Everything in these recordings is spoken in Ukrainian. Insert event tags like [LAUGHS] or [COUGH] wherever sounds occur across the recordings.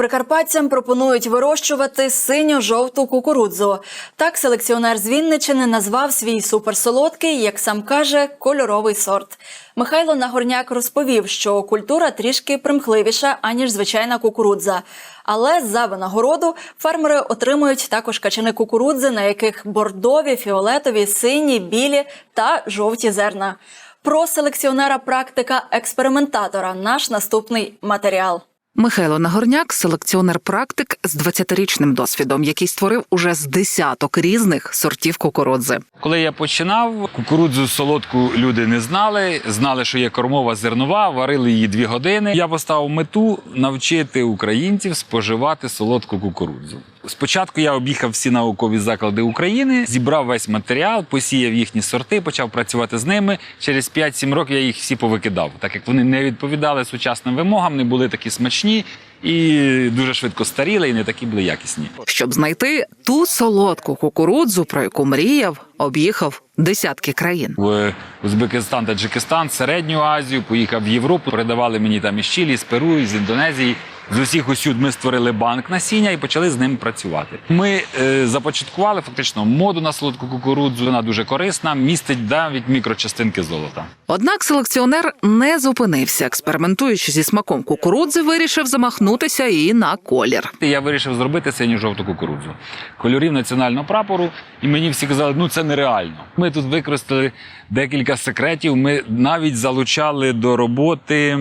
Прикарпатцям пропонують вирощувати синьо-жовту кукурудзу. Так селекціонер з Вінничини назвав свій суперсолодкий, як сам каже, кольоровий сорт. Михайло Нагорняк розповів, що культура трішки примхливіша, аніж звичайна кукурудза. Але за винагороду фермери отримують також качани кукурудзи, на яких бордові, фіолетові, сині, білі та жовті зерна. Про селекціонера практика експериментатора наш наступний матеріал. Михайло Нагорняк селекціонер-практик з 20-річним досвідом, який створив уже з десяток різних сортів кукурудзи. Коли я починав, кукурудзу солодку люди не знали. Знали, що є кормова зернова, варили її дві години. Я поставив мету навчити українців споживати солодку кукурудзу. Спочатку я об'їхав всі наукові заклади України, зібрав весь матеріал, посіяв їхні сорти, почав працювати з ними. Через 5-7 років я їх всі повикидав, так як вони не відповідали сучасним вимогам, не були такі смачні і дуже швидко старіли, і не такі були якісні. Щоб знайти ту солодку кукурудзу, про яку мріяв, об'їхав десятки країн. в Узбекистан, Таджикистан, Середню Азію, поїхав в Європу. Передавали мені там із Чилі, з Перу, з Індонезії. З усіх усюд ми створили банк насіння і почали з ним працювати. Ми е, започаткували фактично моду на солодку кукурудзу. Вона дуже корисна, містить навіть мікрочастинки золота. Однак селекціонер не зупинився, експериментуючи зі смаком кукурудзи, вирішив замахнутися і на колір. Я вирішив зробити синю-жовту кукурудзу. Кольорів національного прапору, і мені всі казали, ну це нереально. Ми тут використали декілька секретів. Ми навіть залучали до роботи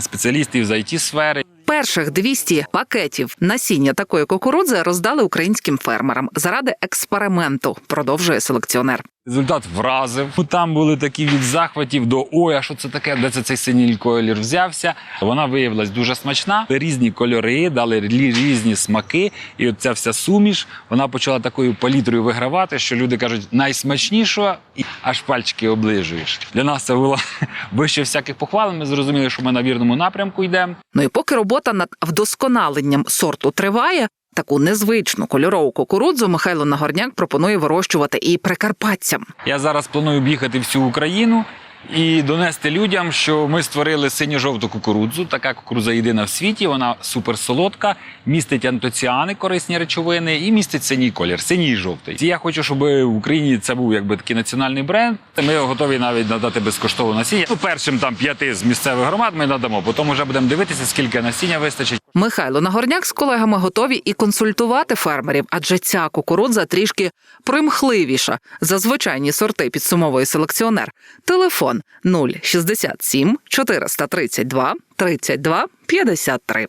спеціалістів з it сфери. Перших 200 пакетів насіння такої кукурудзи роздали українським фермерам заради експерименту. Продовжує селекціонер. Результат вразив. Там були такі від захватів до ой, а що це таке? Де це цей синій колір взявся? Вона виявилась дуже смачна. Різні кольори, дали різні смаки. І от ця вся суміш вона почала такою палітрою вигравати, що люди кажуть, найсмачніша, і аж пальчики оближуєш. Для нас це було [LAUGHS] вище всяких похвал. Ми зрозуміли, що ми на вірному напрямку йдемо. Ну і поки робота над вдосконаленням сорту триває. Таку незвичну кольорову кукурудзу Михайло Нагорняк пропонує вирощувати і прикарпатцям. Я зараз планую об'їхати всю Україну і донести людям, що ми створили синьо-жовту кукурудзу. Така кукурудза єдина в світі. Вона суперсолодка, містить антоціани, корисні речовини, і містить синій колір, синій і жовтий. І я хочу, щоб в Україні це був якби такий національний бренд. Ми готові навіть надати безкоштовно насіння. Ну, першим там п'яти з місцевих громад ми надамо. Потім вже будемо дивитися, скільки насіння вистачить. Михайло Нагорняк з колегами готові і консультувати фермерів, адже ця кукурудза трішки примхливіша за звичайні сорти, підсумовує селекціонер. Телефон 067 432 32 53.